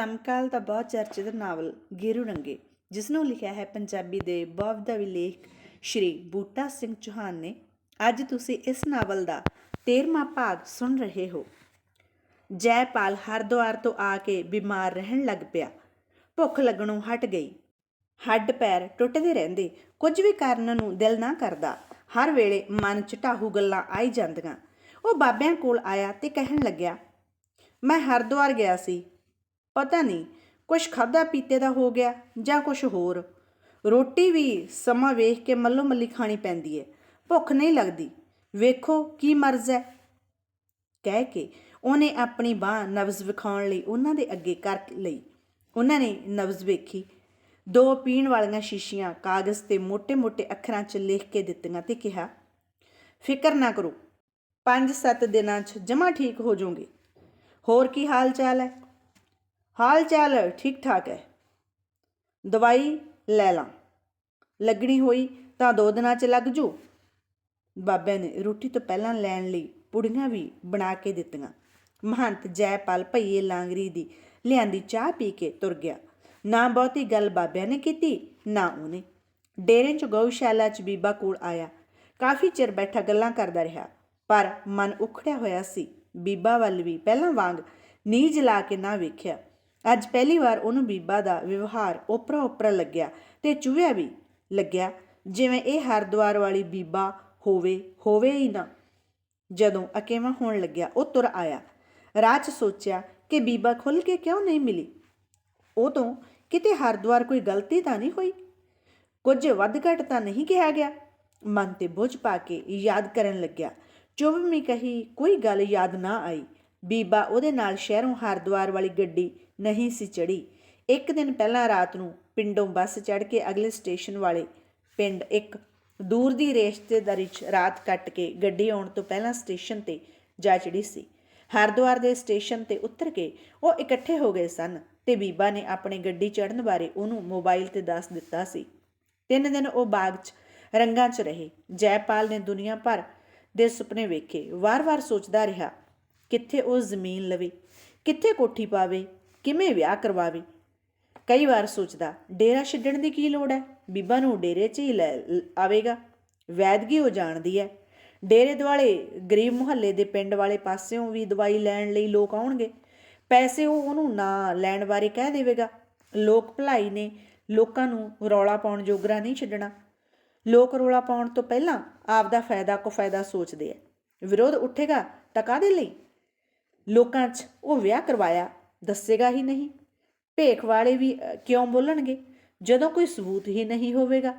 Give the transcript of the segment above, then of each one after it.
ਸਮਕਾਲ ਦਾ ਬਹੁਤ ਚਰਚਿਤ ਨਾਵਲ ਗੇਰੂ ਰੰਗੇ, ਜਿਸ ਨੂੰ ਲਿਖਿਆ ਹੈ ਪੰਜਾਬੀ ਦੇ ਬਹੁਵਿਧਾ ਲੇਖਕ ਸ਼੍ਰੀ ਬੂਟਾ ਸਿੰਘ ਚੌਹਾਨ ਨੇ। ਅੱਜ ਤੁਸੀਂ ਇਸ ਨਾਵਲ ਦਾ 13ਵਾਂ ਭਾਗ ਸੁਣ ਰਹੇ ਹੋ। ਜੈਪਾਲ ਹਰਦੁਆਰ ਤੋਂ ਆ ਕੇ ਬਿਮਾਰ ਰਹਿਣ ਲੱਗ ਪਿਆ। ਭੁੱਖ ਲੱਗਣੋਂ ਹਟ ਗਈ। ਹੱਡ ਪੈਰ ਟੁੱਟਦੇ ਰਹਿੰਦੇ, ਕੁਝ ਵੀ ਕਰਨ ਨੂੰ ਦਿਲ ਨਾ ਕਰਦਾ। ਹਰ ਵੇਲੇ ਮਨ ਚ ਢਾਹੂ ਗੱਲਾਂ ਆਈ ਜਾਂਦੀਆਂ। ਉਹ ਬਾਬਿਆਂ ਕੋਲ ਆਇਆ ਤੇ ਕਹਿਣ ਲੱਗਿਆ, ਮੈਂ ਹਰਦੁਆਰ ਗਿਆ ਸੀ ਪਤਾ ਨਹੀਂ, ਕੁਛ ਖਾਦਾ ਪੀਤੇ ਦਾ ਹੋ ਗਿਆ ਜਾਂ ਕੁਛ ਹੋਰ। ਰੋਟੀ ਵੀ ਸਮਾਂ ਵੇਖ ਕੇ ਮੱਲੋ ਮੱਲੀ ਖਾਣੀ ਪੈਂਦੀ ਹੈ ਭੁੱਖ ਨਹੀਂ ਲੱਗਦੀ। ਵੇਖੋ ਕੀ ਮਰਜ਼ ਹੈ ਕਹਿ ਕੇ ਉਹਨੇ ਆਪਣੀ ਬਾਹ ਨਬਜ਼ ਵਿਖਾਉਣ ਲਈ ਉਹਨਾਂ ਦੇ ਅੱਗੇ ਕਰ ਲਈ। ਉਹਨਾਂ ਨੇ ਨਬਜ਼ ਵੇਖੀ। ਦੋ ਪੀਣ ਵਾਲੀਆਂ ਸ਼ੀਸ਼ੀਆਂ, ਕਾਗਜ਼ ਤੇ ਮੋٹے-ਮੋٹے ਅੱਖਰਾਂ 'ਚ ਲਿਖ ਕੇ ਦਿੱਤੀਆਂ ਤੇ ਕਿਹਾ, ਫਿਕਰ ਨਾ ਕਰੋ। 5-7 ਦਿਨਾਂ 'ਚ ਜਮਾ ਠੀਕ ਹੋ ਜਾਓਗੇ। ਹੋਰ ਕੀ ਹਾਲ ਚਾਲ ਹੈ ਹਾਲ ਚਾਲ ਠੀਕ ਠਾਕ ਹੈ। ਦਵਾਈ ਲੈ ਲਾਂ। ਲੱਗਣੀ ਹੋਈ ਤਾਂ ਦੋ ਦਿਨਾਂ 'ਚ ਲੱਗ ਜੂ। ਬਾਬੇ ਨੇ ਰੋਟੀ ਤੋਂ ਪਹਿਲਾਂ ਲੈਣ ਲਈ ਪੁੜੀਆਂ ਵੀ ਬਣਾ ਕੇ ਦਿੱਤੀਆਂ। ਮਹੰਤ ਜੈਪਾਲ ਭਈਏ ਲਾਂਗਰੀ ਦੀ ਲਿਆਂਦੀ ਚਾਹ ਪੀ ਕੇ ਤੁਰ ਗਿਆ। ਨਾ ਬਹੁਤੀ ਗੱਲ ਬਾਬਿਆਂ ਨੇ ਕੀਤੀ, ਨਾ ਉਹਨੇ। ਡੇਰੇ 'ਚ ਗਊਸ਼ਾਲਾ 'ਚ ਬੀਬਾ ਕੋਲ ਆਇਆ। ਕਾਫੀ ਚਿਰ ਬੈਠਾ ਗੱਲਾਂ ਕਰਦਾ ਰਿਹਾ, ਪਰ ਮਨ ਉਖੜਿਆ ਹੋਇਆ ਸੀ। ਬੀਬਾ ਵੱਲ ਵੀ ਪਹਿਲਾਂ ਵਾਂਗ ਨੀਝ ਲਾ ਕੇ ਨਾ ਵੇਖਿਆ। ਅੱਜ ਪਹਿਲੀ ਵਾਰ ਉਹਨੂੰ ਬੀਬਾ ਦਾ ਵਿਵਹਾਰ ਓਪਰਾ ਓਪਰਾ ਲੱਗਿਆ ਤੇ ਚੁਹਿਆ ਵੀ ਲੱਗਿਆ, ਜਿਵੇਂ ਇਹ ਹਰਦੁਆਰ ਵਾਲੀ ਬੀਬਾ ਹੋਵੇ ਹੋਵੇ ਹੀ ਨਾ। ਜਦੋਂ ਅਕੇਵਾ ਹੋਣ ਲੱਗਿਆ, ਉਹ ਤੁਰ ਆਇਆ। ਰਾਜ ਸੋਚਿਆ ਕਿ ਬੀਬਾ ਖੁੱਲ ਕੇ ਕਿਉਂ ਨਹੀਂ ਮਿਲੀ? ਉਹ ਤੋਂ ਕਿਤੇ ਹਰਦੁਆਰ ਕੋਈ ਗਲਤੀ ਤਾਂ ਨਹੀਂ ਹੋਈ? ਕੁਝ ਵੱਧ ਘਟ ਤਾਂ ਨਹੀਂ ਕਿਹਾ ਗਿਆ? ਮਨ ਤੇ ਬੋਝ ਪਾ ਕੇ ਯਾਦ ਕਰਨ ਲੱਗਿਆ। ਚੁੱਭਵੀਂ ਕਹੀ, ਕੋਈ ਗੱਲ ਯਾਦ ਨਾ ਆਈ। ਬੀਬਾ ਉਹਦੇ ਨਾਲ ਸ਼ਹਿਰੋਂ ਹਰਦੁਆਰ ਵਾਲੀ ਗੱਡੀ ਨਹੀਂ ਸੀ ਚੜੀ ਇੱਕ ਦਿਨ ਪਹਿਲਾਂ ਰਾਤ ਨੂੰ ਪਿੰਡੋਂ ਬੱਸ ਚੜ੍ਹ ਕੇ ਅਗਲੇ ਸਟੇਸ਼ਨ ਵਾਲੇ ਪਿੰਡ ਇੱਕ ਦੂਰ ਦੀ ਰਿਸ਼ਤੇਦਾਰੀ 'ਚ ਰਾਤ ਕੱਟ ਕੇ ਗੱਡੀ ਆਉਣ ਤੋਂ ਪਹਿਲਾਂ ਸਟੇਸ਼ਨ ਤੇ ਜਾ ਚੜੀ ਸੀ। ਹਰਦੁਆਰ ਦੇ ਸਟੇਸ਼ਨ ਤੇ ਉਤਰ ਕੇ ਉਹ ਇਕੱਠੇ ਹੋ ਗਏ ਸਨ ਤੇ ਬੀਬਾ ਨੇ ਆਪਣੀ ਗੱਡੀ ਚੜ੍ਹਨ ਬਾਰੇ ਉਹਨੂੰ ਮੋਬਾਈਲ ਤੇ ਦੱਸ ਦਿੱਤਾ ਸੀ। ਤਿੰਨ ਦਿਨ ਉਹ ਬਾਗ 'ਚ ਰੰਗਾਂ 'ਚ ਰਹੇ। ਜੈਪਾਲ ਨੇ ਦੁਨੀਆ ਭਰ ਦੇ ਸੁਪਨੇ ਵੇਖੇ। ਵਾਰ-ਵਾਰ ਸੋਚਦਾ ਰਿਹਾ, ਕਿੱਥੇ ਉਹ ਜ਼ਮੀਨ ਲਵੇ, ਕਿੱਥੇ ਕੋਠੀ ਪਾਵੇ ਕਿਵੇਂ ਵਿਆਹ ਕਰਵਾਵੇ? ਕਈ ਵਾਰ ਸੋਚਦਾ, ਡੇਰਾ ਛੱਡਣ ਦੀ ਕੀ ਲੋੜ ਹੈ? ਬੀਬਾ ਨੂੰ ਡੇਰੇ 'ਚ ਹੀ ਲੈ ਆਵੇਗਾ। ਵੈਦਗੀ ਉਹ ਜਾਣਦੀ ਹੈ। ਡੇਰੇ ਦੁਆਲੇ, ਗਰੀਬ ਮੁਹੱਲੇ ਦੇ ਪਿੰਡ ਵਾਲੇ ਪਾਸਿਓਂ ਵੀ ਦਵਾਈ ਲੈਣ ਲਈ ਲੋਕ ਆਉਣਗੇ। ਪੈਸੇ ਉਹ ਉਹਨੂੰ ਨਾ ਲੈਣ ਬਾਰੇ ਕਹਿ ਦੇਵੇਗਾ। ਲੋਕ ਭਲਾਈ ਨੇ ਲੋਕਾਂ ਨੂੰ ਰੌਲਾ ਪਾਉਣ ਜੋਗਰਾ ਨਹੀਂ ਛੱਡਣਾ। ਲੋਕ ਰੌਲਾ ਪਾਉਣ ਤੋਂ ਪਹਿਲਾਂ ਆਪ ਦਾ ਫਾਇਦਾ ਕੋ ਫਾਇਦਾ ਸੋਚਦੇ ਆ ਵਿਰੋਧ ਉੱਠੇਗਾ ਤਾਂ ਕਾਹਦੇ ਲਈ? ਲੋਕਾਂ 'ਚ ਉਹ ਵਿਆਹ ਕਰਵਾਇਆ ਦੱਸੇਗਾ ਹੀ ਨਹੀਂ। ਭੇਖ ਵਾਲੇ ਵੀ ਕਿਉਂ ਬੋਲਣਗੇ? ਜਦੋਂ ਕੋਈ ਸਬੂਤ ਹੀ ਨਹੀਂ ਹੋਵੇਗਾ।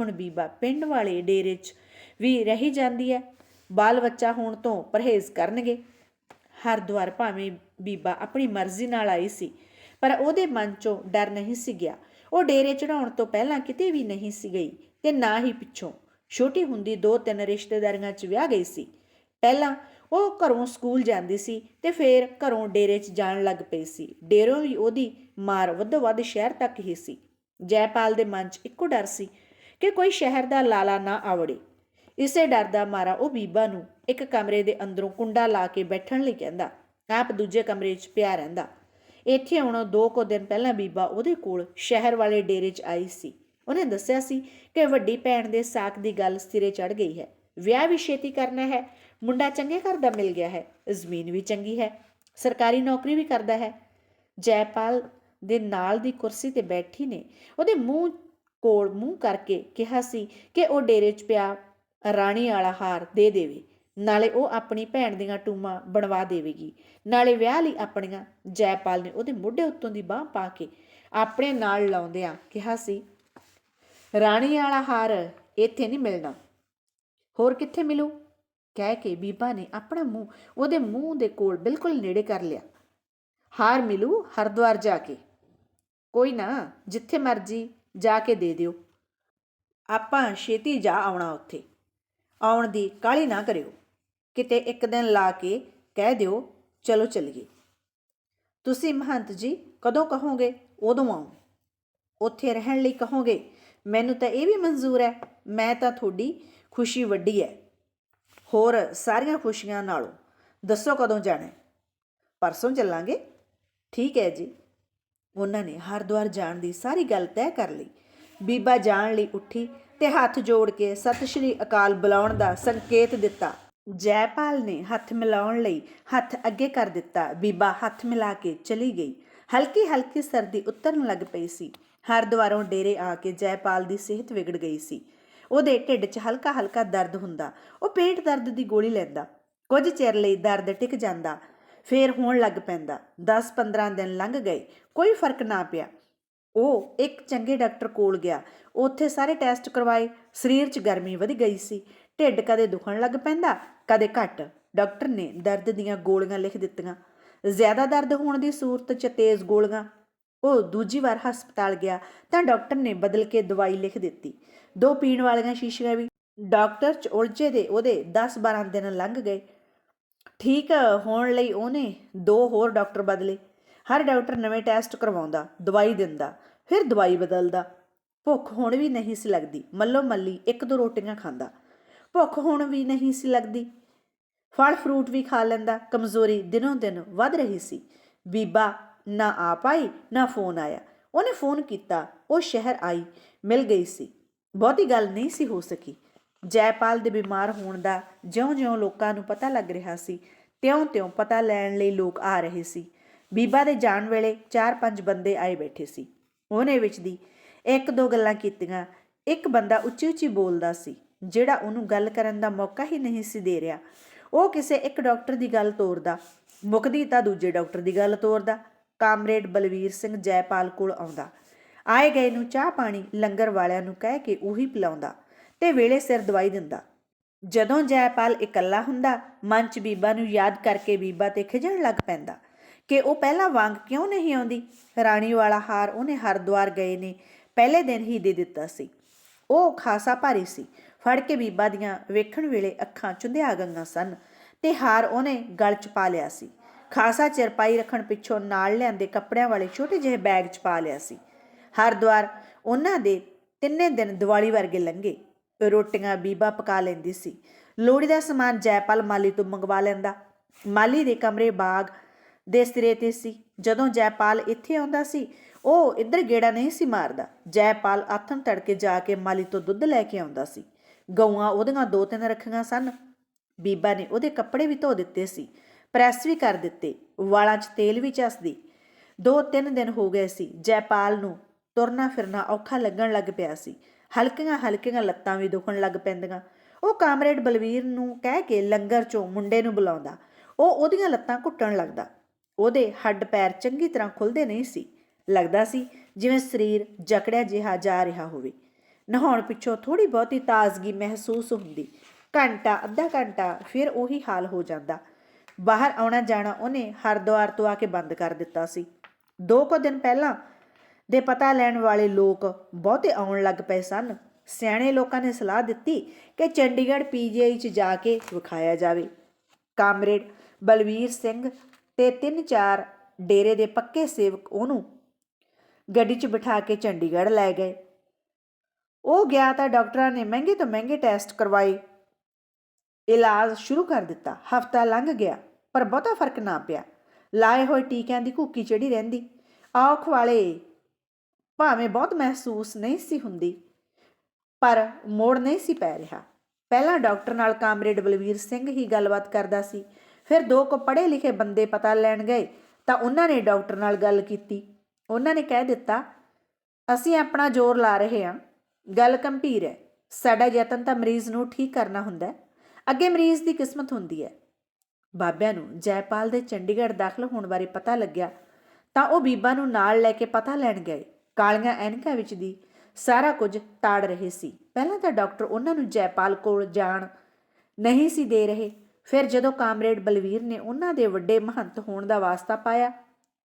ਹੁਣ ਬੀਬਾ ਪਿੰਡ ਵਾਲੇ ਡੇਰੇ 'ਚ ਵੀ ਰਹੀ ਜਾਂਦੀ ਹੈ। ਬਾਲ ਬੱਚਾ ਹੋਣ ਤੋਂ ਪਰਹੇਜ਼ ਕਰਨਗੇ। ਹਰਦੁਆਰ ਭਾਵੇਂ ਬੀਬਾ ਆਪਣੀ ਮਰਜ਼ੀ ਨਾਲ ਆਈ ਸੀ, ਪਰ ਉਹਦੇ ਮਨ 'ਚੋਂ ਡਰ ਨਹੀਂ ਸੀ ਗਿਆ। ਉਹ ਡੇਰੇ ਚੜਾਉਣ ਤੋਂ ਪਹਿਲਾਂ ਕਿਤੇ ਵੀ ਨਹੀਂ ਸੀ ਗਈ ਤੇ ਨਾ ਹੀ ਪਿੱਛੋਂ। ਛੋਟੀ ਹੁੰਦੀ ਦੋ ਤਿੰਨ ਰਿਸ਼ਤੇਦਾਰੀਆਂ 'ਚ ਵਿਆਹ ਗਈ ਸੀ। ਪਹਿਲਾਂ ਉਹ ਘਰੋਂ ਸਕੂਲ ਜਾਂਦੀ ਸੀ ਤੇ ਫੇਰ ਘਰੋਂ ਡੇਰੇ 'ਚ ਜਾਣ ਲੱਗ ਪਈ ਸੀ। ਡੇਰੋਂ ਵੀ ਉਹਦੀ ਮਾਰ ਵੱਧੋ ਵੱਧ ਸ਼ਹਿਰ ਤੱਕ ਹੀ ਸੀ। ਜੈਪਾਲ ਦੇ ਮਨ 'ਚ ਇੱਕੋ ਡਰ ਸੀ ਕਿ ਕੋਈ ਸ਼ਹਿਰ ਦਾ ਲਾਲਾ ਨਾ ਆਵੜੇ। ਇਸੇ ਡਰ ਦਾ ਮਾਰਾ ਉਹ ਬੀਬਾ ਨੂੰ ਇੱਕ ਕਮਰੇ ਦੇ ਅੰਦਰੋਂ ਕੁੰਡਾ ਲਾ ਕੇ ਬੈਠਣ ਲਈ ਕਹਿੰਦਾ, ਆਪ ਦੂਜੇ ਕਮਰੇ 'ਚ ਪਿਆ ਰਹਿੰਦਾ। ਇੱਥੇ ਆਉਣੋਂ ਦੋ ਕੁ ਦਿਨ ਪਹਿਲਾਂ ਬੀਬਾ ਉਹਦੇ ਕੋਲ ਸ਼ਹਿਰ ਵਾਲੇ ਡੇਰੇ 'ਚ ਆਈ ਸੀ। ਉਹਨੇ ਦੱਸਿਆ ਸੀ ਕਿ ਵੱਡੀ ਭੈਣ ਦੇ ਸਾਕ ਦੀ ਗੱਲ ਸਿਰੇ ਚੜ ਗਈ ਹੈ। ਵਿਆਹ ਵੀ ਛੇਤੀ ਕਰਨਾ ਹੈ ਮੁੰਡਾ ਚੰਗੇ ਘਰ ਦਾ ਮਿਲ ਗਿਆ ਹੈ, ਜ਼ਮੀਨ ਵੀ ਚੰਗੀ ਹੈ, ਸਰਕਾਰੀ ਨੌਕਰੀ ਵੀ ਕਰਦਾ ਹੈ। ਜੈਪਾਲ ਦੇ ਨਾਲ ਦੀ ਕੁਰਸੀ ਤੇ ਬੈਠੀ ਨੇ। ਉਹਦੇ ਮੂੰਹ ਕੋਲ ਮੂੰਹ ਕਰਕੇ ਕਿਹਾ ਸੀ ਕਿ ਉਹ ਡੇਰੇ 'ਚ ਪਿਆ ਰਾਣੀ ਵਾਲਾ ਹਾਰ ਦੇ ਦੇਵੇ। ਨਾਲੇ ਉਹ ਆਪਣੀ ਭੈਣ ਦੀਆਂ ਟੂਮਾਂ ਬਣਵਾ ਦੇਵੇਗੀ। ਨਾਲੇ ਵਿਆਹ ਲਈ ਆਪਣੀਆਂ, ਜੈਪਾਲ ਨੇ ਉਹਦੇ ਮੋਢੇ ਉੱਤੋਂ ਦੀ ਬਾਹ ਪਾ ਕੇ ਆਪਣੇ ਨਾਲ ਲਾਉਂਦਿਆਂ ਕਿਹਾ ਸੀ, ਰਾਣੀ ਵਾਲਾ ਹਾਰ ਇੱਥੇ ਨਹੀਂ ਮਿਲਣਾ। ਹੋਰ ਕਿੱਥੇ ਮਿਲੂ? ਕਹਿ ਕੇ ਬੀਬਾ ਨੇ ਆਪਣਾ ਮੂੰਹ ਉਹਦੇ ਮੂੰਹ ਦੇ ਕੋਲ ਬਿਲਕੁਲ ਨੇੜੇ ਕਰ ਲਿਆ। ਹਾਰ ਮਿਲੂ ਹਰਦੁਆਰ ਜਾ ਕੇ। ਕੋਈ ਨਾ, ਜਿੱਥੇ ਮਰਜ਼ੀ ਜਾ ਕੇ ਦੇ ਦਿਓ। ਆਪਾਂ ਛੇਤੀ ਜਾ ਆਉਣਾ ਉੱਥੇ। ਆਉਣ ਦੀ ਕਾਲੀ ਨਾ ਕਰਿਓ। ਕਿਤੇ ਇੱਕ ਦਿਨ ਲਾ ਕੇ ਕਹਿ ਦਿਓ, ਚਲੋ ਚੱਲੀਏ। ਤੁਸੀਂ ਮਹੰਤ ਜੀ, ਕਦੋਂ ਕਹੋਗੇ? ਉਦੋਂ ਆਉਂ ਉੱਥੇ ਰਹਿਣ ਲਈ ਕਹੋਗੇ, ਮੈਨੂੰ ਤਾਂ ਇਹ ਵੀ ਮਨਜ਼ੂਰ ਹੈ। ਮੈਂ ਤਾਂ ਤੁਹਾਡੀ ਖੁਸ਼ੀ ਵੱਡੀ ਹੈ। ਹੋਰ ਸਾਰੀਆਂ ਖੁਸ਼ੀਆਂ ਨਾਲੋਂ ਦੱਸੋ ਕਦੋਂ ਜਾਣਾ ਪਰਸੋਂ ਚੱਲਾਂਗੇ? ਠੀਕ ਹੈ ਜੀ। ਉਹਨਾਂ ਨੇ ਹਰਿਦੁਆਰ ਜਾਣ ਦੀ ਸਾਰੀ ਗੱਲ ਤੈਅ ਕਰ ਲਈ। ਬੀਬਾ ਜਾਣ ਲਈ ਉੱਠੀ ਤੇ ਹੱਥ ਜੋੜ ਕੇ ਸਤਿ ਸ਼੍ਰੀ ਅਕਾਲ ਬੁਲਾਉਣ ਦਾ ਸੰਕੇਤ ਦਿੱਤਾ। ਜੈਪਾਲ ਨੇ ਹੱਥ ਮਿਲਾਉਣ ਲਈ ਹੱਥ ਅੱਗੇ ਕਰ ਦਿੱਤਾ। ਬੀਬਾ ਹੱਥ ਮਿਲਾ ਕੇ ਚਲੀ ਗਈ। ਹਲਕੀ ਹਲਕੀ ਸਰਦੀ ਉਤਰਨ ਲੱਗ ਪਈ ਸੀ। ਹਰਿਦੁਆਰੋਂ ਡੇਰੇ ਆ ਕੇ ਜੈਪਾਲ ਦੀ ਸਿਹਤ ਵਿਗੜ ਗਈ ਸੀ। ਉਹਦੇ ਢਿੱਡ 'ਚ ਹਲਕਾ ਹਲਕਾ ਦਰਦ ਹੁੰਦਾ। ਉਹ ਪੇਟ ਦਰਦ ਦੀ ਗੋਲੀ ਲੈਂਦਾ। ਕੁਝ ਚਿਰ ਲਈ ਦਰਦ ਟਿਕ ਜਾਂਦਾ। ਫੇਰ ਹੋਣ ਲੱਗ ਪੈਂਦਾ। 10-15 ਦਿਨ ਲੰਘ ਗਏ। ਕੋਈ ਫ਼ਰਕ ਨਾ ਪਿਆ। ਉਹ ਇੱਕ ਚੰਗੇ ਡਾਕਟਰ ਕੋਲ ਗਿਆ। ਉੱਥੇ ਸਾਰੇ ਟੈਸਟ ਕਰਵਾਏ। ਸਰੀਰ 'ਚ ਗਰਮੀ ਵਧ ਗਈ ਸੀ। ਢਿੱਡ ਕਦੇ ਦੁਖਣ ਲੱਗ ਪੈਂਦਾ, ਕਦੇ ਘੱਟ। ਡਾਕਟਰ ਨੇ ਦਰਦ ਦੀਆਂ ਗੋਲੀਆਂ ਲਿਖ ਦਿੱਤੀਆਂ। ਜ਼ਿਆਦਾ ਦਰਦ ਹੋਣ ਦੀ ਸੂਰਤ 'ਚ ਤੇਜ਼ ਗੋਲੀਆਂ। ਉਹ ਦੂਜੀ ਵਾਰ ਹਸਪਤਾਲ ਗਿਆ ਤਾਂ ਡਾਕਟਰ ਨੇ ਬਦਲ ਕੇ ਦਵਾਈ ਲਿਖ ਦਿੱਤੀ। ਦੋ ਪੀਣ ਵਾਲੀਆਂ ਸ਼ੀਸ਼ੀਆਂ ਵੀ ਡਾਕਟਰ 'ਚ ਉਲਝੇ ਦੇ ਉਹਦੇ 10-12 ਦਿਨ ਲੰਘ ਗਏ। ਠੀਕ ਹੋਣ ਲਈ ਉਹਨੇ ਦੋ ਹੋਰ ਡਾਕਟਰ ਬਦਲੇ। ਹਰ ਡਾਕਟਰ ਨਵੇਂ ਟੈਸਟ ਕਰਵਾਉਂਦਾ, ਦਵਾਈ ਦਿੰਦਾ, ਫਿਰ ਦਵਾਈ ਬਦਲਦਾ। ਭੁੱਖ ਹੁਣ ਵੀ ਨਹੀਂ ਸੀ ਲੱਗਦੀ, ਮੱਲੋ ਮੱਲੀ ਇੱਕ ਦੋ ਰੋਟੀਆਂ ਖਾਂਦਾ। ਭੁੱਖ ਹੁਣ ਵੀ ਨਹੀਂ ਸੀ ਲੱਗਦੀ। ਫਲ ਫਰੂਟ ਵੀ ਖਾ ਲੈਂਦਾ, ਕਮਜ਼ੋਰੀ ਦਿਨੋਂ ਦਿਨ ਵੱਧ ਰਹੀ ਸੀ। ਬੀਬਾ ਨਾ ਆ ਪਾਈ, ਨਾ ਫੋਨ ਆਇਆ। ਉਹਨੇ ਫੋਨ ਕੀਤਾ, ਉਹ ਸ਼ਹਿਰ ਆਈ, ਮਿਲ ਗਈ ਸੀ। ਬਹੁਤੀ ਗੱਲ ਨਹੀਂ ਸੀ ਹੋ ਸਕੀ। ਜੈਪਾਲ ਦੇ ਬਿਮਾਰ ਹੋਣ ਦਾ ਜਿਉਂ-ਜਿਉਂ ਲੋਕਾਂ ਨੂੰ ਪਤਾ ਲੱਗ ਰਿਹਾ ਸੀ, ਤਿਉਂ-ਤਿਉਂ ਪਤਾ ਲੈਣ ਲਈ ਲੋਕ ਆ ਰਹੇ ਸੀ। ਬੀਬਾ ਦੇ ਜਾਣ ਵੇਲੇ 4-5 ਬੰਦੇ ਆਏ ਬੈਠੇ ਸੀ। ਉਹਨੇ ਵਿੱਚ ਦੀ ਇੱਕ ਦੋ ਗੱਲਾਂ ਕੀਤੀਆਂ। ਇੱਕ ਬੰਦਾ ਉੱਚੀ-ਉੱਚੀ ਬੋਲਦਾ ਸੀ, ਜਿਹੜਾ ਉਹਨੂੰ ਗੱਲ ਕਰਨ ਦਾ ਮੌਕਾ ਹੀ ਨਹੀਂ ਸੀ ਦੇ ਰਿਹਾ। ਉਹ ਕਿਸੇ ਇੱਕ ਡਾਕਟਰ ਦੀ ਗੱਲ ਤੋਰਦਾ ਮੁਕਦੀ ਤਾਂ ਦੂਜੇ ਡਾਕਟਰ ਦੀ ਗੱਲ ਤੋਰਦਾ। ਕਾਮਰੇਡ ਬਲਵੀਰ ਸਿੰਘ ਜੈਪਾਲ ਕੋਲ ਆਉਂਦਾ। ਆਏ ਗਏ ਨੂੰ ਚਾਹ ਪਾਣੀ ਲੰਗਰ ਵਾਲਿਆਂ ਨੂੰ ਕਹਿ ਕੇ ਉਹੀ ਪਿਲਾਉਂਦਾ ਤੇ ਵੇਲੇ ਸਿਰ ਦਵਾਈ ਦਿੰਦਾ। ਜਦੋਂ ਜੈਪਾਲ ਇਕੱਲਾ ਹੁੰਦਾ, ਮਨ 'ਚ ਬੀਬਾ ਨੂੰ ਯਾਦ ਕਰਕੇ ਬੀਬਾ ਤੇ ਖਿਜਣ ਲੱਗ ਪੈਂਦਾ ਕਿ ਉਹ ਪਹਿਲਾਂ ਵਾਂਗ ਕਿਉਂ ਨਹੀਂ ਆਉਂਦੀ। ਰਾਣੀ ਵਾਲਾ ਹਾਰ ਉਹਨੇ ਹਰਦੁਆਰ ਗਏ ਨੇ, ਪਹਿਲੇ ਦਿਨ ਹੀ ਦੇ ਦਿੱਤਾ ਸੀ। ਉਹ ਖਾਸਾ ਭਾਰੀ ਸੀ। ਫੜ ਕੇ ਬੀਬਾ ਦੀਆਂ ਵੇਖਣ ਵੇਲੇ ਅੱਖਾਂ ਚੁੰਧਿਆ ਗਈਆਂ ਸਨ ਤੇ ਹਾਰ ਉਹਨੇ ਗਲ 'ਚ ਪਾ ਲਿਆ ਸੀ। ਖਾਸਾ ਚਿਰਪਾਈ ਰੱਖਣ ਪਿੱਛੋਂ ਨਾਲ ਲਿਆਂਦੇ ਕੱਪੜਿਆਂ ਵਾਲੇ ਛੋਟੇ ਜਿਹੇ ਬੈਗ 'ਚ ਪਾ ਲਿਆ ਸੀ। ਹਰਦੁਆਰ ਉਹਨਾਂ ਦੇ ਤਿੰਨੇ ਦਿਨ ਦੀਵਾਲੀ ਵਰਗੇ ਲੰਘੇ। ਰੋਟੀਆਂ ਬੀਬਾ ਪਕਾ ਲੈਂਦੀ ਸੀ। ਲੋੜੀ ਦਾ ਸਮਾਨ ਜੈਪਾਲ ਮਾਲੀ ਤੋਂ ਮੰਗਵਾ ਲੈਂਦਾ। ਮਾਲੀ ਦੇ ਕਮਰੇ ਬਾਗ ਦੇ ਸਿਰੇ ਤੇ ਸੀ। ਜਦੋਂ ਜੈਪਾਲ ਇੱਥੇ ਆਉਂਦਾ ਸੀ, ਉਹ ਇੱਧਰ ਗੇੜਾ ਨਹੀਂ ਸੀ ਮਾਰਦਾ। ਜੈਪਾਲ ਆਥਣ ਤੜਕੇ ਜਾ ਕੇ ਮਾਲੀ ਤੋਂ ਦੁੱਧ ਲੈ ਕੇ ਆਉਂਦਾ ਸੀ। ਗਊਆਂ ਉਹਦੀਆਂ ਦੋ ਤਿੰਨ ਰੱਖੀਆਂ ਸਨ। ਬੀਬਾ ਨੇ ਉਹਦੇ ਕੱਪੜੇ ਵੀ ਧੋ ਦਿੱਤੇ ਸੀ। ਪ੍ਰੈਸ ਵੀ ਕਰ ਦਿੱਤੇ। ਵਾਲਾਂ 'ਚ ਤੇਲ ਵੀ ਚਸਦੀ। ਦੋ ਤਿੰਨ ਦਿਨ ਹੋ ਗਏ ਸੀ, ਜੈਪਾਲ ਨੂੰ ਤੁਰਨਾ ਫਿਰਨਾ ਔਖਾ ਲੱਗਣ ਲੱਗ ਪਿਆ ਸੀ। ਹਲਕੀਆਂ ਹਲਕੀਆਂ ਲੱਤਾਂ ਵੀ ਦੁਖਣ ਲੱਗ ਪੈਂਦੀਆਂ। ਉਹ ਕਾਮਰੇਡ ਬਲਵੀਰ ਨੂੰ ਕਹਿ ਕੇ ਲੰਗਰ 'ਚੋਂ ਮੁੰਡੇ ਨੂੰ ਬੁਲਾਉਂਦਾ। ਉਹ ਉਹਦੀਆਂ ਲੱਤਾਂ ਘੁੱਟਣ ਲੱਗਦਾ। ਉਹਦੇ ਹੱਡ ਪੈਰ ਚੰਗੀ ਤਰ੍ਹਾਂ ਖੁੱਲਦੇ ਨਹੀਂ ਸੀ। ਲੱਗਦਾ ਸੀ ਜਿਵੇਂ ਸਰੀਰ ਜਕੜਿਆ ਜਿਹਾ ਜਾ ਰਿਹਾ ਹੋਵੇ। ਨਹਾਉਣ ਪਿੱਛੋਂ ਥੋੜੀ ਬਹੁਤੀ ਤਾਜ਼ਗੀ ਮਹਿਸੂਸ ਹੁੰਦੀ। ਘੰਟਾ, ਅੱਧਾ ਘੰਟਾ ਫਿਰ ਉਹੀ ਹਾਲ ਹੋ ਜਾਂਦਾ। ਬਾਹਰ ਆਉਣਾ ਜਾਣਾ ਉਹਨੇ ਹਰਦੁਆਰ ਤੋਂ ਆ ਕੇ ਬੰਦ ਕਰ ਦਿੱਤਾ ਸੀ। ਦੋ ਕੁ ਦਿਨ ਪਹਿਲਾਂ ਦੇ ਪਤਾ ਲੈਣ ਵਾਲੇ ਲੋਕ ਬਹੁਤੇ ਆਉਣ ਲੱਗ ਪਏ ਸਨ। ਸਿਆਣੇ ਲੋਕਾਂ ਨੇ ਸਲਾਹ ਦਿੱਤੀ ਕਿ ਚੰਡੀਗੜ੍ਹ ਪੀਜੀਆਈ 'ਚ ਜਾ ਕੇ ਵਿਖਾਇਆ ਜਾਵੇ। ਕਾਮਰੇਡ ਬਲਵੀਰ ਸਿੰਘ ਤੇ ਤਿੰਨ ਚਾਰ ਡੇਰੇ ਦੇ ਪੱਕੇ ਸੇਵਕ ਉਹਨੂੰ ਗੱਡੀ 'ਚ ਬਿਠਾ ਕੇ ਚੰਡੀਗੜ੍ਹ ਲੈ ਗਏ। ਉਹ ਗਿਆ ਤਾਂ ਡਾਕਟਰਾਂ ਨੇ ਮਹਿੰਗੇ ਤੋਂ ਮਹਿੰਗੇ ਟੈਸਟ ਕਰਵਾਏ। ਇਲਾਜ ਸ਼ੁਰੂ ਕਰ ਦਿੱਤਾ। ਹਫਤਾ ਲੰਘ ਗਿਆ। ਪਰ ਬਹੁਤਾ ਫ਼ਰਕ ਨਾ ਪਿਆ। ਲਾਏ ਹੋਏ ਟੀਕਿਆਂ ਦੀ ਘੁੱਕੀ ਚੜੀ ਰਹਿੰਦੀ। ਔਖ ਵਾਲੇ ਭਾਵੇਂ ਬਹੁਤ ਮਹਿਸੂਸ ਨਹੀਂ ਸੀ ਹੁੰਦੀ, ਪਰ ਮੋੜ ਨਹੀਂ ਸੀ ਪੈ ਰਿਹਾ। ਪਹਿਲਾਂ ਡਾਕਟਰ ਨਾਲ ਕਾਮਰੇਡ ਬਲਵੀਰ ਸਿੰਘ ਹੀ ਗੱਲਬਾਤ ਕਰਦਾ ਸੀ। ਫਿਰ ਦੋ ਕੋ ਪੜ੍ਹੇ ਲਿਖੇ ਬੰਦੇ ਪਤਾ ਲੈਣ ਗਏ, ਤਾਂ ਉਹਨਾਂ ਨੇ ਡਾਕਟਰ ਨਾਲ ਗੱਲ ਕੀਤੀ। ਉਹਨਾਂ ਨੇ ਕਹਿ ਦਿੱਤਾ, ਅਸੀਂ ਆਪਣਾ ਜ਼ੋਰ ਲਾ ਰਹੇ ਹਾਂ। ਗੱਲ ਗੰਭੀਰ ਹੈ। ਸਾਡਾ ਯਤਨ ਤਾਂ ਮਰੀਜ਼ ਨੂੰ ਠੀਕ ਕਰਨਾ ਹੁੰਦਾ ਹੈ। ਅੱਗੇ ਮਰੀਜ਼ ਦੀ ਕਿਸਮਤ ਹੁੰਦੀ ਹੈ। ਬਾਬਿਆਂ ਨੂੰ ਜੈਪਾਲ ਦੇ ਚੰਡੀਗੜ੍ਹ ਦਾਖਲ ਹੋਣ ਬਾਰੇ ਪਤਾ ਲੱਗਿਆ ਤਾਂ ਉਹ ਬੀਬਾ ਨੂੰ ਨਾਲ ਲੈ ਕੇ ਪਤਾ ਲੈਣ ਗਏ। ਕਾਲੀਆਂ ਐਨਕਾਂ ਵਿੱਚ ਦੀ ਸਾਰਾ ਕੁਝ ਤਾੜ ਰਹੇ ਸੀ। ਪਹਿਲਾਂ ਤਾਂ ਡਾਕਟਰ ਉਹਨਾਂ ਨੂੰ ਜੈਪਾਲ ਕੋਲ ਜਾਣ ਨਹੀਂ ਸੀ ਦੇ ਰਹੇ। ਫਿਰ ਜਦੋਂ ਕਾਮਰੇਡ ਬਲਵੀਰ ਨੇ ਉਹਨਾਂ ਦੇ ਵੱਡੇ ਮਹੰਤ ਹੋਣ ਦਾ ਵਾਸਤਾ ਪਾਇਆ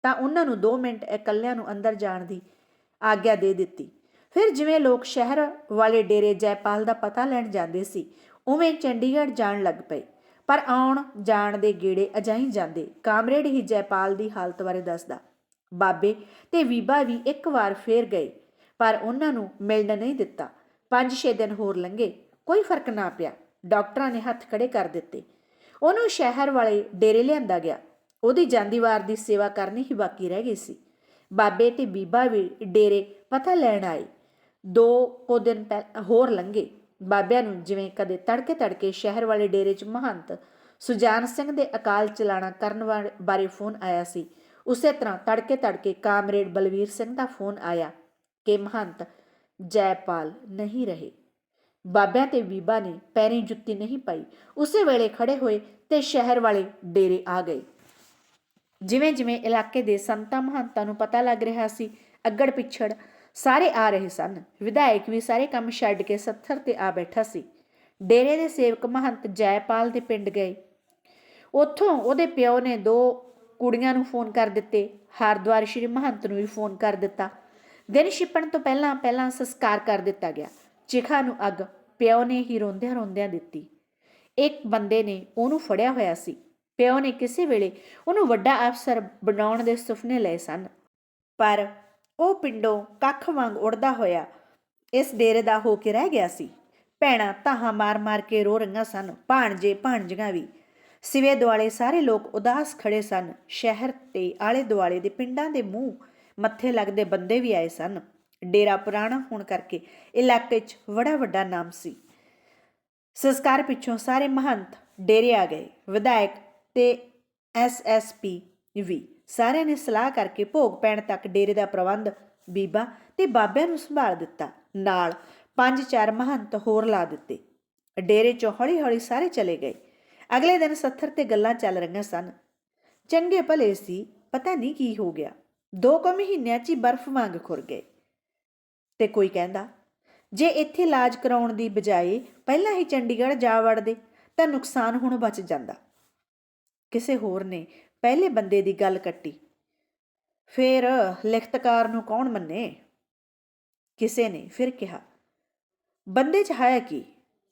ਤਾਂ ਉਹਨਾਂ ਨੂੰ 2 ਮਿੰਟ ਇਕੱਲਿਆਂ ਨੂੰ ਅੰਦਰ ਜਾਣ ਦੀ ਆਗਿਆ ਦੇ ਦਿੱਤੀ। ਫਿਰ ਜਿਵੇਂ ਲੋਕ ਸ਼ਹਿਰ ਵਾਲੇ ਡੇਰੇ ਜੈਪਾਲ ਦਾ ਪਤਾ ਲੈਣ ਜਾਂਦੇ ਸੀ, ਉਵੇਂ ਚੰਡੀਗੜ੍ਹ ਜਾਣ ਲੱਗ ਪਏ। ਪਰ ਆਉਣ ਜਾਣ ਦੇ ਗੇੜੇ ਅਜਾਈ ਜਾਂਦੇ। ਕਾਮਰੇਡ ਹੀ ਜੈਪਾਲ ਦੀ ਹਾਲਤ ਬਾਰੇ ਦੱਸਦਾ। ਬਾਬੇ ਤੇ ਬੀਬਾ ਵੀ ਇੱਕ ਵਾਰ ਫੇਰ ਗਏ, ਪਰ ਉਹਨਾਂ ਨੂੰ ਮਿਲਣ ਨਹੀਂ ਦਿੱਤਾ। 5-6 ਦਿਨ ਹੋਰ ਲੰਘੇ, ਕੋਈ ਫ਼ਰਕ ਨਾ ਪਿਆ। ਡਾਕਟਰਾਂ ਨੇ ਹੱਥ ਖੜੇ ਕਰ ਦਿੱਤੇ। ਉਹਨੂੰ ਸ਼ਹਿਰ ਵਾਲੇ ਡੇਰੇ ਲਿਆਂਦਾ ਗਿਆ। ਉਹਦੀ ਜਾਂਦੀ ਵਾਰ ਦੀ ਸੇਵਾ ਕਰਨੀ ਹੀ ਬਾਕੀ ਰਹਿ ਗਈ ਸੀ। ਬਾਬੇ ਤੇ ਬੀਬਾ ਵੀ ਡੇਰੇ ਪਤਾ ਲੈਣ ਆਏ। ਦੋ ਕੁ ਦਿਨ ਪਹਿ- ਹੋਰ ਲੰਘੇ। ਬਾਬਿਆਂ ਨੂੰ ਜਿਵੇਂ ਕਦੇ ਤੜਕੇ ਤੜਕੇ ਸ਼ਹਿਰ ਵਾਲੇ ਡੇਰੇ 'ਚ ਮਹੰਤ ਸੁਜਾਨ ਸਿੰਘ ਦੇ ਅਕਾਲ ਚਲਾਣਾ ਕਰਨ ਬਾਰੇ ਫੋਨ ਆਇਆ ਸੀ। ਉਸੇ ਤਰ੍ਹਾਂ ਤੜਕੇ ਤੜਕੇ ਕਾਮਰੇਡ ਬਲਵੀਰ ਸਿੰਘ ਦਾ ਫੋਨ ਆਇਆ ਕਿ ਮਹੰਤ, ਜੈਪਾਲ ਨਹੀਂ ਰਹੇ। ਬਾਬਿਆਂ ਤੇ ਬੀਬਾ ਨੇ ਪੈਰੀ ਜੁੱਤੀ ਨਹੀਂ ਪਾਈ। ਉਸੇ ਵੇਲੇ ਖੜੇ ਹੋਏ ਤੇ ਸ਼ਹਿਰ ਵਾਲੇ ਡੇਰੇ ਆ ਗਏ। ਜਿਵੇਂ ਜਿਵੇਂ ਇਲਾਕੇ ਦੇ ਸੰਤਾਂ ਮਹੰਤਾਂ ਨੂੰ ਪਤਾ ਲੱਗ ਰਿਹਾ ਸੀ ਅੱਗੜ ਪਿੱਛੜ ਸਾਰੇ ਆ ਰਹੇ ਸਨ। ਵਿਧਾਇਕ ਵੀ ਸਾਰੇ ਕੰਮ ਛੱਡ ਕੇ ਸੱਥਰ ਤੇ ਆ ਬੈਠਾ ਸੀ। ਡੇਰੇ ਦੇ ਸੇਵਕ ਮਹੰਤ ਜੈਪਾਲ ਦੇ ਪਿੰਡ ਗਏ। ਉੱਥੋਂ ਉਹਦੇ ਪਿਓ ਨੇ ਦੋ ਕੁੜੀਆਂ ਨੂੰ ਫੋਨ ਕਰ ਦਿੱਤੇ। ਹਰਦੁਆਰ ਸ਼੍ਰੀ ਮਹੰਤ ਨੂੰ ਵੀ ਫੋਨ ਕਰ ਦਿੱਤਾ। ਦਿਨ ਛਿਪਣ ਤੋਂ ਪਹਿਲਾਂ ਪਹਿਲਾਂ ਸੰਸਕਾਰ ਕਰ ਦਿੱਤਾ ਗਿਆ। ਚਿਖਾ ਨੂੰ ਅੱਗ ਪਿਓ ਨੇ ਹੀ ਰੋਂਦਿਆਂ ਰੋਂਦਿਆਂ ਦਿੱਤੀ। ਇੱਕ ਬੰਦੇ ਨੇ ਉਹਨੂੰ ਫੜਿਆ ਹੋਇਆ ਸੀ। ਪਿਓ ਨੇ ਕਿਸੇ ਵੇਲੇ ਉਹਨੂੰ ਵੱਡਾ ਅਫਸਰ ਬਣਾਉਣ ਦੇ ਸੁਪਨੇ ਲਏ ਸਨ। ਪਰ ਉਹ ਪਿੰਡੋਂ ਕੱਖ ਵਾਂਗ ਉੜਦਾ ਹੋਇਆ, ਇਸ ਡੇਰੇ ਦਾ ਹੋ ਕੇ ਰਹਿ ਗਿਆ ਸੀ। ਭੈਣਾਂ ਤਾਹਾਂ ਮਾਰ-ਮਾਰ ਕੇ ਰੋ ਰਹੀਆਂ ਸਨ, ਭਾਣਜੇ ਭਾਣਜੀਆਂ ਵੀ। ਸਿਵੇ ਦੁਆਲੇ ਸਾਰੇ ਲੋਕ ਉਦਾਸ ਖੜੇ ਸਨ। ਸ਼ਹਿਰ ਤੇ ਆਲੇ ਦੁਆਲੇ ਦੇ ਪਿੰਡਾਂ ਦੇ ਮੂੰਹ ਮੱਥੇ ਲੱਗਦੇ ਬੰਦੇ ਵੀ ਆਏ ਸਨ। ਡੇਰਾ ਪੁਰਾਣਾ ਹੋਣ ਕਰਕੇ ਇਲਾਕੇ 'ਚ ਬੜਾ ਵੱਡਾ ਨਾਮ ਸੀ। ਸੰਸਕਾਰ ਪਿੱਛੋਂ ਸਾਰੇ ਮਹੰਤ ਡੇਰੇ ਆ ਗਏ। ਵਿਧਾਇਕ ਤੇ ਐਸਐਸਪੀ ਵੀ। ਸਾਰਿਆਂ ਨੇ ਸਲਾਹ ਕਰਕੇ ਭੋਗ ਪੈਣ ਤੱਕ ਡੇਰੇ ਦਾ ਪ੍ਰਬੰਧ, ਬੀਬਾ ਤੇ ਬਾਬਿਆਂ ਨੂੰ ਸੰਭਾਲ ਦਿੱਤਾ। ਨਾਲ ਪੰਜ ਚਾਰ ਮਹੰਤ ਹੋਰ ਲਾ ਦਿੱਤੇ। ਡੇਰੇ 'ਚੋਂ ਹੌਲੀ-ਹੌਲੀ ਸਾਰੇ ਚਲੇ ਗਏ। ਅਗਲੇ ਦਿਨ ਸੱਥਰ ਤੇ ਗੱਲਾਂ ਚੱਲ ਰਹੀਆਂ ਸਨ। ਚੰਗੇ ਭਲੇ ਸੀ, ਪਤਾ ਨਹੀਂ ਕੀ ਹੋ ਗਿਆ। ਦੋ ਕੁ ਮਹੀਨਿਆਂ 'ਚ ਹੀ ਬਰਫ਼ ਵਾਂਗ ਖੁਰ ਗਏ। ਤੇ ਕੋਈ ਕਹਿੰਦਾ, ਜੇ ਇੱਥੇ ਇਲਾਜ ਕਰਾਉਣ ਦੀ ਬਜਾਏ ਪਹਿਲਾਂ ਹੀ ਚੰਡੀਗੜ੍ਹ ਜਾ ਵੜਦੇ, ਤਾਂ ਨੁਕਸਾਨ ਹੁਣ ਬਚ ਜਾਂਦਾ। ਕਿਸੇ ਹੋਰ ਨੇ ਪਹਿਲੇ ਬੰਦੇ ਦੀ ਗੱਲ ਕੱਟੀ। ਫਿਰ ਲਿਖਤਕਾਰ ਨੂੰ ਕੌਣ ਮੰਨੇ? ਕਿਸੇ ਨੇ। ਫਿਰ ਕਿਹਾ, ਬੰਦੇ 'ਚ ਹੈ ਕੀ?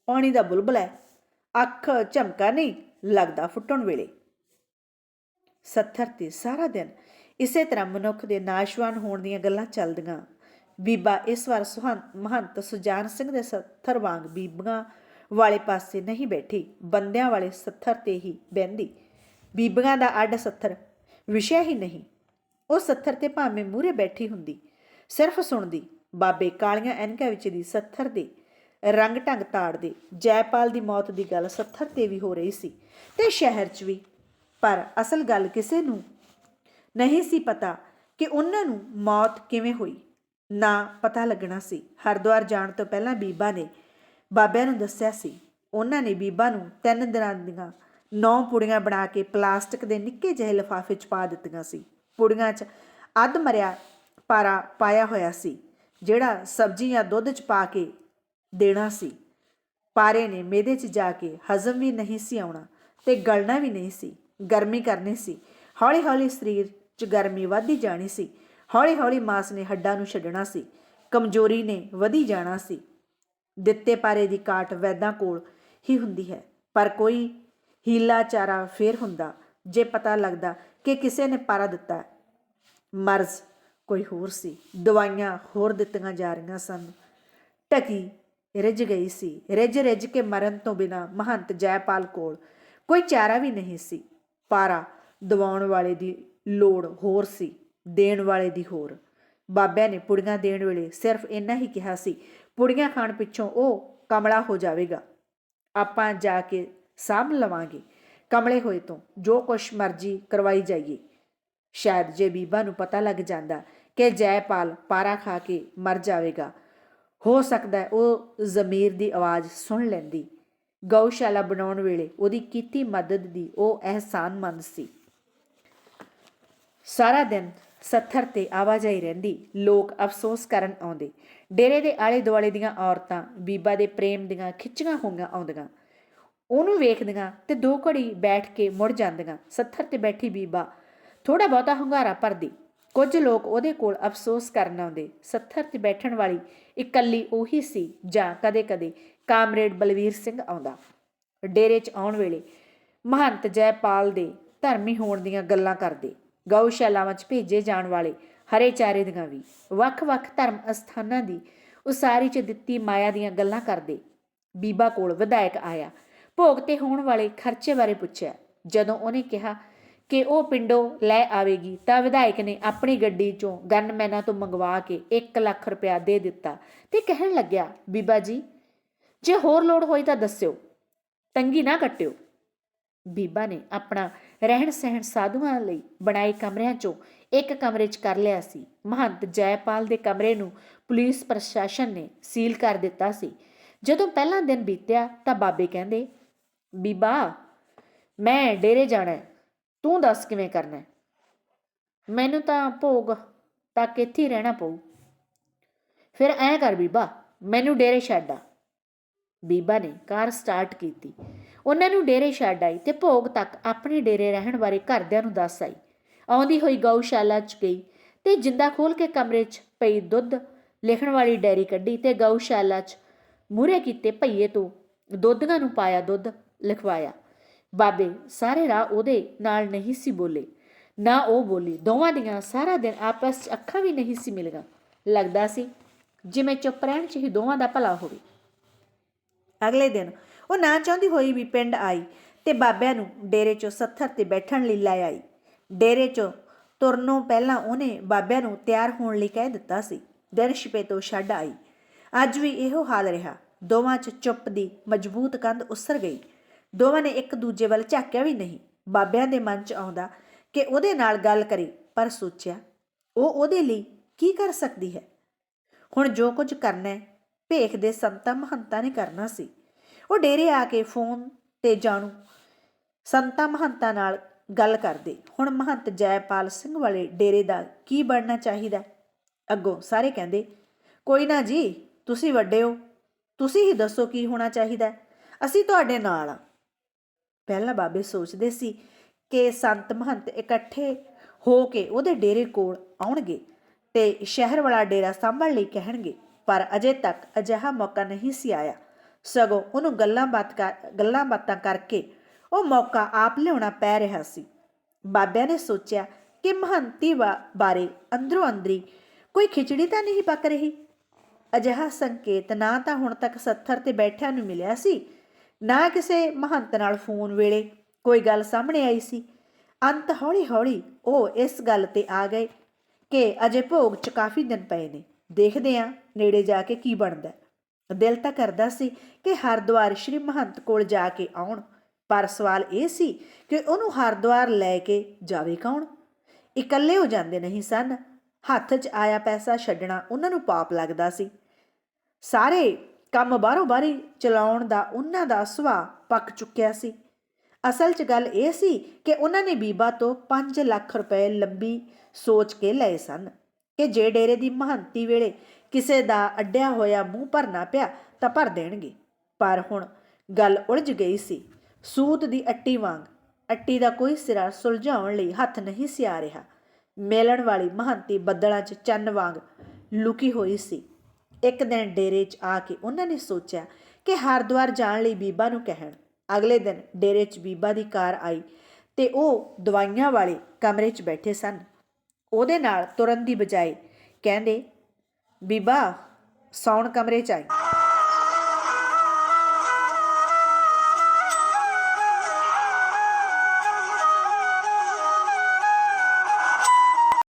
ਪਾਣੀ ਦਾ ਬੁਲਬੁਲ ਹੈ। ਅੱਖ ਝਮਕਾ ਨਹੀਂ, ਲੱਗਦਾ ਫੁੱਟਣ ਵੇਲੇ। ਸੱਥਰ ਤੇ ਸਾਰਾ ਦਿਨ ਇਸੇ ਤਰ੍ਹਾਂ ਮਨੁੱਖ ਦੇ ਨਾਸ਼ਵਾਨ ਹੋਣ ਦੀਆਂ ਗੱਲਾਂ ਚੱਲਦੀਆਂ। ਬੀਬਾ ਇਸ ਵਾਰ ਸੁਹੰ, ਮਹੰਤ ਸੁਜਾਨ ਸਿੰਘ ਦੇ ਸੱਥਰ ਵਾਂਗ ਬੀਬੀਆਂ ਵਾਲੇ ਪਾਸੇ ਨਹੀਂ ਬੈਠੀ। ਬੰਦਿਆਂ ਵਾਲੇ ਸੱਥਰ ਤੇ ਹੀ ਬਹਿੰਦੀ। ਬੀਬੀਆਂ ਦਾ ਅੱਡ ਸੱਥਰ ਵਿਸ਼ਾ ਹੀ ਨਹੀਂ। ਉਹ ਸੱਥਰ ਤੇ ਭਾਵੇਂ ਮੂਰੇ ਬੈਠੀ ਹੁੰਦੀ, ਸਿਰਫ ਸੁਣਦੀ, ਬਾਬੇ ਕਾਲੀਆਂ ਐਨਕਾਂ ਵਿੱਚ ਦੀ ਸੱਥਰ ਦੇ, ਰੰਗ ਢੰਗ ਤਾੜਦੇ ਜੈਪਾਲ ਦੀ ਮੌਤ ਦੀ ਗੱਲ ਸੱਥਰ ਤੇ ਵੀ ਹੋ ਰਹੀ ਸੀ, ਤੇ ਸ਼ਹਿਰ 'ਚ ਵੀ। ਪਰ ਅਸਲ ਗੱਲ ਕਿਸੇ ਨੂੰ ਨਹੀਂ ਸੀ ਪਤਾ ਕਿ ਉਹਨਾਂ ਨੂੰ ਮੌਤ ਕਿਵੇਂ ਹੋਈ। ਨਾ ਪਤਾ ਲੱਗਣਾ ਸੀ। ਹਰਦੁਆਰ ਜਾਣ ਤੋਂ ਪਹਿਲਾਂ ਬੀਬਾ ਨੇ ਬਾਬਿਆਂ ਨੂੰ ਦੱਸਿਆ ਸੀ। ਉਹਨਾਂ ਨੇ ਬੀਬਾ ਨੂੰ ਤਿੰਨ ਦਿਨਾਂ ਦੀਆਂ ਨੌ ਪੁੜੀਆਂ ਬਣਾ ਕੇ ਪਲਾਸਟਿਕ ਦੇ ਨਿੱਕੇ ਜਿਹੇ ਲਿਫਾਫੇ 'ਚ ਪਾ ਦਿੱਤੀਆਂ ਸੀ। ਪੁੜੀਆਂ 'ਚ ਅੱਧ ਮਰਿਆ ਪਾਰਾ ਪਾਇਆ ਹੋਇਆ ਸੀ, ਜਿਹੜਾ ਸਬਜ਼ੀ ਜਾਂ ਦੁੱਧ 'ਚ ਪਾ ਕੇ ਦੇਣਾ ਸੀ। ਪਾਰੇ ਨੇ ਮੇਦੇ 'ਚ ਜਾ ਕੇ ਹਜ਼ਮ ਵੀ ਨਹੀਂ ਸੀ ਆਉਣਾ ਤੇ ਗਲਣਾ ਵੀ ਨਹੀਂ ਸੀ। ਗਰਮੀ ਕਰਨੀ ਸੀ। ਹੌਲੀ-ਹੌਲੀ ਸਰੀਰ 'ਚ ਗਰਮੀ ਵਧਦੀ ਜਾਣੀ ਸੀ। ਹੌਲੀ-ਹੌਲੀ ਮਾਸ ਨੇ ਹੱਡਾਂ ਨੂੰ ਛੱਡਣਾ ਸੀ। ਕਮਜ਼ੋਰੀ ਨੇ ਵਧੀ ਜਾਣਾ ਸੀ। ਦਿੱਤੇ ਪਾਰੇ ਦੀ ਕਾਟ ਵੈਦਾਂ ਕੋਲ ਹੀ ਹੁੰਦੀ ਹੈ, ਪਰ ਕੋਈ ਹੀਲਾ ਚਾਰਾ ਫੇਰ ਹੁੰਦਾ, ਜੇ ਪਤਾ ਲੱਗਦਾ ਕਿ ਕਿਸੇ ਨੇ ਪਾਰਾ ਦਿੱਤਾ। ਮਰਜ਼ ਕੋਈ ਹੋਰ ਸੀ, ਦਵਾਈਆਂ ਹੋਰ ਦਿੱਤੀਆਂ ਜਾ ਰਹੀਆਂ ਸਨ। ਟਕੀ ਰਿੱਝ ਗਈ ਸੀ, ਰਿੱਝ ਰਿੱਝ ਕੇ ਮਰਨ ਤੋਂ ਬਿਨਾ ਮਹੰਤ ਜੈਪਾਲ ਕੋਲ ਕੋਈ ਚਾਰਾ ਵੀ ਨਹੀਂ ਸੀ। ਪਾਰਾ ਦਵਾਉਣ ਵਾਲੇ ਦੀ ਲੋੜ ਹੋਰ ਸੀ, ਦੇਣ ਵਾਲੇ ਦੀ ਹੋਰ। ਬਾਬਿਆਂ ਨੇ ਪੁੜੀਆਂ ਦੇਣ ਵੇਲੇ ਸਿਰਫ ਇੰਨਾ ਹੀ ਕਿਹਾ ਸੀ, ਪੁੜੀਆਂ ਖਾਣ ਪਿੱਛੋਂ ਉਹ ਕਮਲਾ ਹੋ ਜਾਵੇਗਾ। ਆਪਾਂ ਜਾ ਕੇ ਸਾਂਭ ਲਵਾਂਗੇ। ਕਮਲੇ ਹੋਏ ਤੋਂ ਜੋ ਕੁਛ ਮਰਜ਼ੀ ਕਰਵਾਈ ਜਾਈਏ। ਸ਼ਾਇਦ ਜੇ ਬੀਬਾ ਨੂੰ ਪਤਾ ਲੱਗ ਜਾਂਦਾ ਕਿ ਜੈਪਾਲ ਪਾਰਾ ਖਾ ਕੇ ਮਰ ਜਾਵੇਗਾ, ਹੋ ਸਕਦਾ ਉਹ ਜ਼ਮੀਰ ਦੀ ਆਵਾਜ਼ ਸੁਣ ਲੈਂਦੀ। ਗਊਸ਼ਾਲਾ ਬਣਾਉਣ ਵੇਲੇ ਉਹਦੀ ਕੀਤੀ ਮਦਦ ਦੀ ਉਹ ਅਹਿਸਾਨਮੰਦ ਸੀ। ਸਾਰਾ ਦਿਨ ਸੱਥਰ ਤੇ ਆਵਾਜਾਈ ਰਹਿੰਦੀ, ਲੋਕ ਅਫਸੋਸ ਕਰਨ ਆਉਂਦੇ। ਡੇਰੇ ਦੇ ਆਲੇ ਦੁਆਲੇ ਦੀਆਂ ਔਰਤਾਂ ਬੀਬਾ ਦੇ ਪ੍ਰੇਮ ਦੀਆਂ ਖਿੱਚੀਆਂ ਹੋਈਆਂ ਆਉਂਦੀਆਂ। ਉਹਨੂੰ ਵੇਖਦੀਆਂ ਤੇ ਦੋ ਘੜੀ ਬੈਠ ਕੇ ਮੁੜ ਜਾਂਦੀਆਂ। ਸੱਥਰ ਤੇ ਬੈਠੀ ਬੀਬਾ ਥੋੜਾ ਬਹੁਤਾ ਹੁੰਗਾਰਾ ਭਰਦੀ। ਕੁਝ ਲੋਕ ਉਹਦੇ ਕੋਲ ਅਫਸੋਸ ਕਰਨ ਆਉਂਦੇ। ਸੱਥਰ ਤੇ ਬੈਠਣ ਵਾਲੀ ਇਕੱਲੀ ਉਹੀ ਸੀ ਜਾਂ ਕਦੇ-ਕਦੇ ਕਾਮਰੇਡ ਬਲਵੀਰ ਸਿੰਘ ਆਉਂਦਾ। ਡੇਰੇ 'ਚ ਆਉਣ ਵੇਲੇ ਮਹੰਤ ਜੈਪਾਲ ਦੇ ਧਰਮੀ ਹੋਣ ਦੀਆਂ ਗੱਲਾਂ ਕਰਦੇ। ਗਊਸ਼ਾਲਾਵਾਂ 'ਚ ਭੇਜੇ ਜਾਣ ਵਾਲੇ ਹਰੇ ਚਾਰੇ ਦੀਆਂ ਵੀ। ਵੱਖ-ਵੱਖ ਧਰਮ ਅਸਥਾਨਾਂ ਦੀ ਉਸਾਰੀ 'ਚ ਦਿੱਤੀ ਮਾਇਆ ਦੀਆਂ ਗੱਲਾਂ ਕਰਦੇ। ਬੀਬਾ ਕੋਲ ਵਿਧਾਇਕ ਆਇਆ। ਭੋਗ ਤੇ ਹੋਣ ਵਾਲੇ ਖਰਚੇ ਬਾਰੇ ਪੁੱਛਿਆ। ਜਦੋਂ ਉਹਨੇ ਕਿਹਾ ਕਿ ਉਹ ਪਿੰਡੋਂ ਲੈ ਆਵੇਗੀ ਤਾਂ ਵਿਧਾਇਕ ਨੇ ਆਪਣੀ ਗੱਡੀ ਚੋਂ ਗਨਮੈਨਾਂ ਤੋਂ ਮੰਗਵਾ ਕੇ 1 ਲੱਖ ਰੁਪਇਆ ਦੇ ਦਿੱਤਾ ਤੇ ਕਹਿਣ ਲੱਗਿਆ, ਬੀਬਾ ਜੀ, ਜੇ ਹੋਰ ਲੋੜ ਹੋਈ ਤਾਂ ਦੱਸਿਓ, ਤੰਗੀ ਨਾ ਕੱਟਿਓ। ਬੀਬਾ ਨੇ ਆਪਣਾ ਰਹਿਣ ਸਹਿਣ ਸਾਧੂਆਂ ਲਈ ਬਣਾਏ ਕਮਰਿਆਂ ਚੋਂ ਇੱਕ ਕਮਰੇ 'ਚ ਕਰ ਲਿਆ ਸੀ। ਮਹੰਤ ਜੈਪਾਲ ਦੇ ਕਮਰੇ ਨੂੰ ਪੁਲਿਸ ਪ੍ਰਸ਼ਾਸਨ ਨੇ ਸੀਲ ਕਰ ਦਿੱਤਾ ਸੀ। ਜਦੋਂ ਪਹਿਲਾ ਦਿਨ ਬੀਤਿਆ ਤਾਂ ਬਾਬੇ ਕਹਿੰਦੇ ਬੀਬਾ, ਮੈਂ ਡੇਰੇ ਜਾਣਾ ਤੂੰ ਦੱਸ ਕਿਵੇਂ ਕਰਨਾ ਮੈਨੂੰ ਤਾਂ ਭੋਗ ਤੱਕ ਇੱਥੇ ਰਹਿਣਾ ਪਊ। ਫਿਰ ਐਂ ਕਰ ਬੀਬਾ, ਮੈਨੂੰ ਡੇਰੇ ਛੱਡ ਆ। ਬੀਬਾ ਨੇ ਕਾਰ ਸਟਾਰਟ ਕੀਤੀ। ਉਹਨਾਂ ਨੂੰ ਡੇਰੇ ਛੱਡ ਆਈ ਤੇ ਭੋਗ ਤੱਕ ਆਪਣੇ ਡੇਰੇ ਰਹਿਣ ਬਾਰੇ ਘਰਦਿਆਂ ਨੂੰ ਦੱਸ ਆਈ। ਆਉਂਦੀ ਹੋਈ ਗਊਸ਼ਾਲਾ 'ਚ ਗਈ ਤੇ ਜਿੰਦਾ ਖੋਲ ਕੇ ਕਮਰੇ 'ਚ ਪਈ ਦੁੱਧ ਲਿਖਣ ਵਾਲੀ ਡੈਰੀ ਕੱਢੀ ਤੇ ਗਊਸ਼ਾਲਾ 'ਚ ਮੂਰੇ ਕੀਤੇ ਭਈਏ ਤੋਂ ਦੁੱਧਾਂ ਨੂੰ ਪਾਇਆ ਦੁੱਧ। ਲਿਖਵਾਇਆ। ਬਾਬੇ, ਸਾਰੇ ਰਾਹ ਉਹਦੇ ਨਾਲ ਨਹੀਂ ਸੀ ਬੋਲੇ। ਨਾ ਉਹ ਬੋਲੀ। ਦੋਵਾਂ ਦੀਆਂ ਸਾਰਾ ਦਿਨ ਆਪਸ 'ਚ ਅੱਖਾਂ ਵੀ ਨਹੀਂ ਸੀ ਮਿਲੀਆਂ। ਲੱਗਦਾ ਸੀ ਜਿਵੇਂ ਚੁੱਪ ਰਹਿਣ 'ਚ ਹੀ ਦੋਵਾਂ ਦਾ ਭਲਾ ਹੋਵੇ। ਅਗਲੇ ਦਿਨ ਉਹ ਨਾ ਚਾਹੁੰਦੀ ਹੋਈ ਵੀ ਪਿੰਡ ਆਈ ਤੇ ਬਾਬਿਆਂ ਨੂੰ ਡੇਰੇ 'ਚੋਂ ਸੱਥਰ ਤੇ ਬੈਠਣ ਲਈ ਲੈ ਆਈ। ਡੇਰੇ 'ਚੋਂ ਤੁਰਨੋਂ ਪਹਿਲਾਂ ਉਹਨੇ ਬਾਬਿਆਂ ਨੂੰ ਤਿਆਰ ਹੋਣ ਲਈ ਕਹਿ ਦਿੱਤਾ ਸੀ। ਦਿਨ ਛਪੇ ਤੋਂ ਛੱਡ ਆਈ। ਅੱਜ ਵੀ ਇਹੋ ਹਾਲ ਰਿਹਾ। ਦੋਵਾਂ 'ਚ ਚੁੱਪ ਦੀ ਮਜ਼ਬੂਤ ਕੰਧ ਉਸਰ ਗਈ। ਦੋਵਾਂ ਨੇ ਇੱਕ ਦੂਜੇ ਵੱਲ ਝਾਕਿਆ ਵੀ ਨਹੀਂ। ਬਾਬਿਆਂ ਦੇ ਮਨ 'ਚ ਆਉਂਦਾ ਕਿ ਉਹਦੇ ਨਾਲ ਗੱਲ ਕਰੇ, ਪਰ ਸੋਚਿਆ, ਉਹ ਉਹਦੇ ਲਈ ਕੀ ਕਰ ਸਕਦੀ ਹੈ? ਹੁਣ ਜੋ ਕੁਝ ਕਰਨਾ ਹੈ, ਭੇਖ ਦੇ ਸੰਤਾਂ ਮਹੰਤਾਂ ਨੇ ਕਰਨਾ ਸੀ। ਉਹ ਡੇਰੇ ਆ ਕੇ ਫੋਨ ਤੇ ਜਾਣੂ, ਸੰਤਾਂ ਮਹੰਤਾਂ ਨਾਲ ਗੱਲ ਕਰਦੇ। ਹੁਣ ਮਹੰਤ ਜੈਪਾਲ ਸਿੰਘ ਵਾਲੇ ਡੇਰੇ ਦਾ ਕੀ ਬਣਨਾ ਚਾਹੀਦਾ? ਅੱਗੋਂ ਸਾਰੇ ਕਹਿੰਦੇ, ਕੋਈ ਨਾ ਜੀ, ਤੁਸੀਂ ਵੱਡੇ ਹੋ। ਤੁਸੀਂ ਹੀ ਦੱਸੋ ਕੀ ਹੋਣਾ ਚਾਹੀਦਾ? ਅਸੀਂ ਤੁਹਾਡੇ ਨਾਲ ਆ। ਪਹਿਲਾਂ ਬਾਬੇ ਸੋਚਦੇ ਸੀ ਕਿ ਸੰਤ ਮਹੰਤ ਇਕੱਠੇ ਹੋ ਕੇ ਉਹਦੇ ਡੇਰੇ ਕੋਲ ਆਉਣਗੇ ਤੇ ਸ਼ਹਿਰ ਵਾਲਾ ਡੇਰਾ ਸੰਭਾਲ ਲਈ ਕਹਿਣਗੇ, ਪਰ ਅਜੇ ਤੱਕ ਅਜਿਹਾ ਮੌਕਾ ਨਹੀਂ ਸੀ ਆਇਆ। ਸਗੋਂ ਉਹਨੂੰ ਗੱਲਾਂ ਬਾਤ ਕਰ, ਗੱਲਾਂ ਬਾਤਾਂ ਕਰਕੇ ਉਹ ਮੌਕਾ ਆਪ ਲਿਆਉਣਾ ਪੈ ਰਿਹਾ ਸੀ। ਬਾਬਿਆਂ ਨੇ ਸੋਚਿਆ ਕਿ ਮਹੰਤੀ ਵਾ- ਬਾਰੇ ਅੰਦਰੋਂ ਅੰਦਰੀ ਕੋਈ ਖਿਚੜੀ ਤਾਂ ਨਹੀਂ ਪੱਕ ਰਹੀ। ਅਜਿਹਾ ਸੰਕੇਤ ਨਾ ਤਾਂ ਹੁਣ ਤੱਕ ਸੱਥਰ ਤੇ ਬੈਠਿਆਂ ਨੂੰ ਮਿਲਿਆ ਸੀ ਨਾ ਕਿਸੇ ਮਹੰਤ ਨਾਲ ਫੋਨ ਵੇਲੇ ਕੋਈ ਗੱਲ ਸਾਹਮਣੇ ਆਈ ਸੀ। ਅੰਤ ਹੌਲੀ-ਹੌਲੀ ਉਹ ਇਸ ਗੱਲ ਤੇ ਆ ਗਏ ਕਿ ਅਜੇ ਭੋਗ 'ਚ ਕਾਫੀ ਦਿਨ ਪਏ ਨੇ। ਦੇਖਦੇ ਆਂ ਨੇੜੇ ਜਾ ਕੇ ਕੀ ਬਣਦਾ ਦਿਲ ਤਾਂ ਕਰਦਾ ਸੀ ਕਿ ਹਰਿਦੁਆਰ ਸ਼੍ਰੀ ਮਹੰਤ ਕੋਲ ਜਾ ਕੇ ਆਉਣ, ਪਰ ਸਵਾਲ ਇਹ ਸੀ ਕਿ ਉਹਨੂੰ ਹਰਿਦੁਆਰ ਲੈ ਕੇ ਜਾਵੇ ਕੌਣ? ਇਕੱਲੇ ਹੋ ਜਾਂਦੇ ਨਹੀਂ ਸਨ। ਹੱਥ 'ਚ ਆਇਆ ਪੈਸਾ ਛੱਡਣਾ ਉਹਨਾਂ ਨੂੰ ਪਾਪ ਲੱਗਦਾ ਸੀ। ਸਾਰੇ ਕੰਮ ਬਾਹਰੋਂ ਬਾਹਰੀ ਚਲਾਉਣ ਦਾ ਉਹਨਾਂ ਦਾ ਸੁਭਾਅ ਪੱਕ ਚੁੱਕਿਆ ਸੀ। ਅਸਲ 'ਚ ਗੱਲ ਇਹ ਸੀ ਕਿ ਉਹਨਾਂ ਨੇ ਬੀਬਾ ਤੋਂ 5 ਲੱਖ ਰੁਪਏ ਲੰਬੀ ਸੋਚ ਕੇ ਲਏ ਸਨ ਕਿ ਜੇ ਡੇਰੇ ਦੀ ਮਹੰਤੀ ਵੇਲੇ ਕਿਸੇ ਦਾ ਅੱਡਿਆ ਹੋਇਆ ਮੂੰਹ ਭਰਨਾ ਪਿਆ ਤਾਂ ਭਰ ਦੇਣਗੇ। ਪਰ ਹੁਣ ਗੱਲ ਉਲਝ ਗਈ ਸੀ। ਸੂਤ ਦੀ ਅੱਟੀ ਵਾਂਗ ਅੱਟੀ ਦਾ ਕੋਈ ਸਿਰਾ ਸੁਲਝਾਉਣ ਲਈ ਹੱਥ ਨਹੀਂ ਸਿਆ ਰਿਹਾ। ਮੇਲਣ ਵਾਲੀ ਮਹੰਤੀ ਬੱਦਲਾਂ 'ਚ ਚੰਨ ਵਾਂਗ ਲੁਕੀ ਹੋਈ ਸੀ। ਇੱਕ ਦਿਨ ਡੇਰੇ 'ਚ ਆ ਕੇ ਉਹਨਾਂ ਨੇ ਸੋਚਿਆ ਕਿ ਹਰਿਦੁਆਰ ਜਾਣ ਲਈ ਬੀਬਾ ਨੂੰ ਕਹਿਣ। ਅਗਲੇ ਦਿਨ ਡੇਰੇ 'ਚ ਬੀਬਾ ਦੀ ਕਾਰ ਆਈ ਤੇ ਉਹ ਦਵਾਈਆਂ ਵਾਲੇ ਕਮਰੇ 'ਚ ਬੈਠੇ ਸਨ। ਉਹਦੇ ਨਾਲ ਤੁਰਨ ਦੀ ਬਜਾਏ ਕਹਿੰਦੇ, ਬੀਬਾ, ਸੌਣ ਕਮਰੇ 'ਚ ਆਈ।